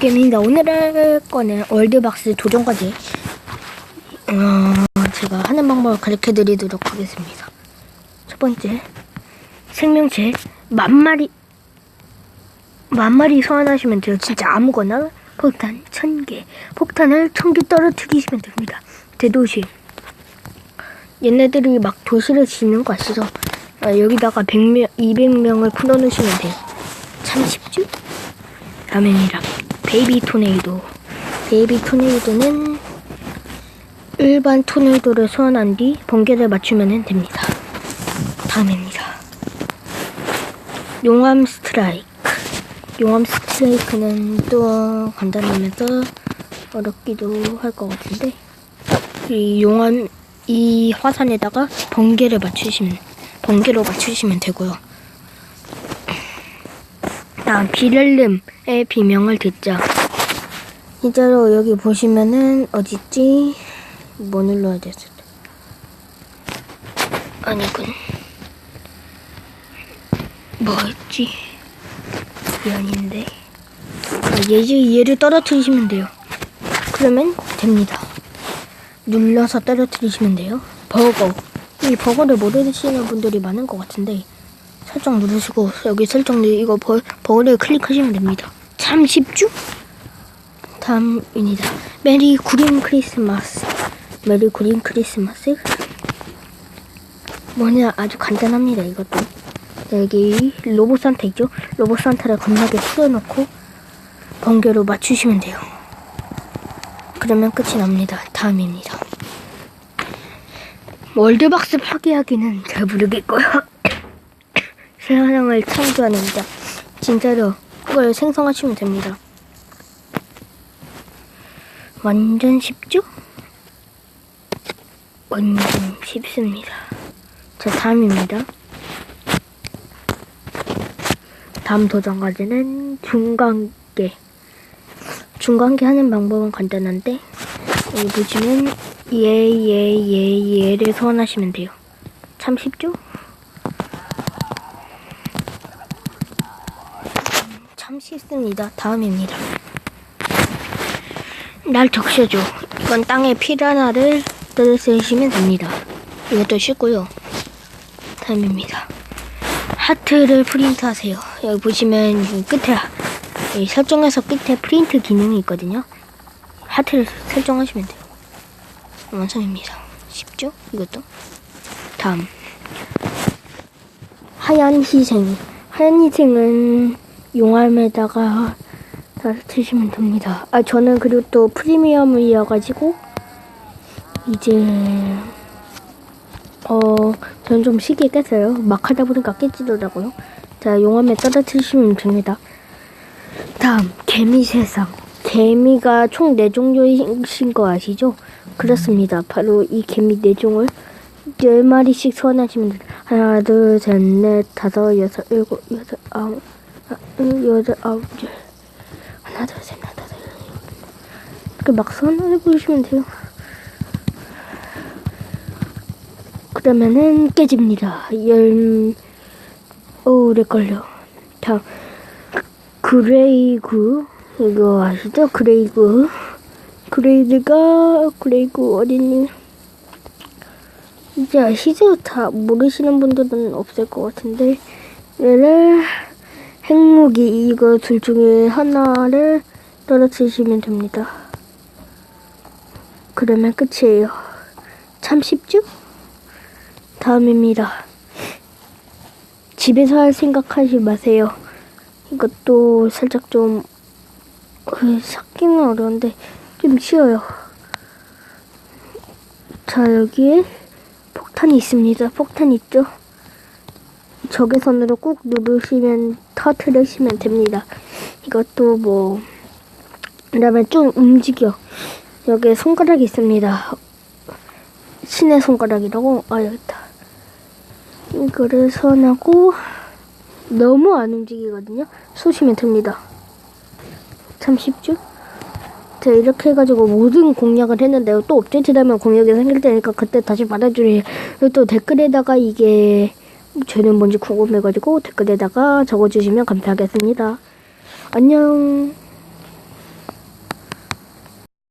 게임입니다. 오늘 할 거는 월드박스 도전까지 어, 제가 하는 방법을 가르쳐 드리도록 하겠습니다. 첫 번째, 생명체 만 마리 만 마리 소환하시면 돼요. 진짜 아무거나 폭탄 천 개, 폭탄을 천개 떨어뜨리시면 됩니다. 대도시. 얘네들이 막 도시를 짓는 거 아시죠? 아, 여기다가 100명, 200명을 풀어놓으시면 돼요. 참 쉽죠? 다음입니다. 베이비 토네이도. 베이비 토네이도는 일반 토네이도를 소환한 뒤 번개를 맞추면 됩니다. 다음입니다. 용암 스트라이크. 용암 스트라이크는 또 간단하면서 어렵기도 할 것 같은데 이 용암 이 화산에다가 번개를 맞추시면 번개로 맞추시면 되고요. 다음 비렐름의 비명을 듣자. 이자로 여기 보시면은 어딨지? 뭐 눌러야 되지? 아니군. 뭐였지? 이 아닌데. 아, 얘, 얘를 떨어뜨리시면 돼요. 그러면 됩니다. 눌러서 떨어뜨리시면 돼요. 버거. 이 버거를 모르시는 분들이 많은 것 같은데 설정 누르시고 여기 설정 이거 버, 버거를 클릭하시면 됩니다. 참 쉽죠? 다음입니다. 메리 구린 크리스마스. 메리 구린 크리스마스. 뭐냐 아주 간단합니다 이것도. 여기 로봇 산타 있죠? 로봇 산타를 겁나게 풀어놓고 번개로 맞추시면 돼요. 그러면 끝이 납니다. 다음입니다. 월드박스 파괴하기는 잘 모르겠고요. 새 화장을 창조하는다. 진짜로 그걸 생성하시면 됩니다. 완전 쉽죠? 완전 쉽습니다. 자, 다음입니다. 다음 도전까지는 중간계. 중간계 하는 방법은 간단한데, 여기 보시면, 얘, 얘, 얘, 얘를 소환하시면 돼요. 참 쉽죠? 참 쉽습니다. 다음입니다. 날 적셔줘. 이건 땅에 피라나를 떨어뜨리시면 됩니다. 이것도 쉽고요. 다음입니다. 하트를 프린트하세요. 여기 보시면 이 끝에 이 설정에서 끝에 프린트 기능이 있거든요. 하트를 설정하시면 돼요. 완성입니다. 쉽죠? 이것도. 다음. 하얀 희생. 하얀 희생은 용암에다가 다 드시면 됩니다. 아, 저는 그리고 또 프리미엄이어가지고, 이제, 어, 저는 좀 쉽게 깼어요. 막 하다 보니까 깨지더라고요. 자, 용암에 떨어뜨리시면 됩니다. 다음, 개미 세상. 개미가 총 4종류이신 거 아시죠? 그렇습니다. 바로 이 개미 4종을 10마리씩 소환하시면 됩니다. 하나, 둘, 셋, 넷, 다섯, 여섯, 일곱, 여덟, 아홉, 여덟, 아홉, 열. 하나, 둘, 셋, 넷, 다섯, 이렇게 막 소환해보시면 돼요. 그러면은 깨집니다. 열, 오래 걸려. 자, 그레이구. 이거 아시죠? 그레이구. 그레이드가, 그레이구 어린이. 이제 아시죠? 다 모르시는 분들은 없을 것 같은데. 얘를 핵무기 이거 둘 중에 하나를 떨어뜨리시면 됩니다. 그러면 끝이에요. 참 쉽죠? 다음입니다. 집에서 할 생각하지 마세요. 이것도 살짝 좀 어, 찾기는 어려운데 좀 쉬워요. 자 여기에 폭탄이 있습니다. 폭탄 있죠? 적외선으로 꾹 누르시면 터트리시면 됩니다. 이것도 뭐 그 다음에 좀 움직여. 여기에 손가락이 있습니다. 신의 손가락이라고 아 여기 있다. 이거를 선하고 너무 안 움직이거든요. 쏘시면 됩니다. 참 쉽죠? 자 이렇게 해가지고 모든 공략을 했는데요. 또 업데이트 되면 공략이 생길 테니까 그때 다시 받아주세요. 그리고 또 댓글에다가 이게 죄는 뭔지 궁금해가지고 댓글에다가 적어주시면 감사하겠습니다. 안녕.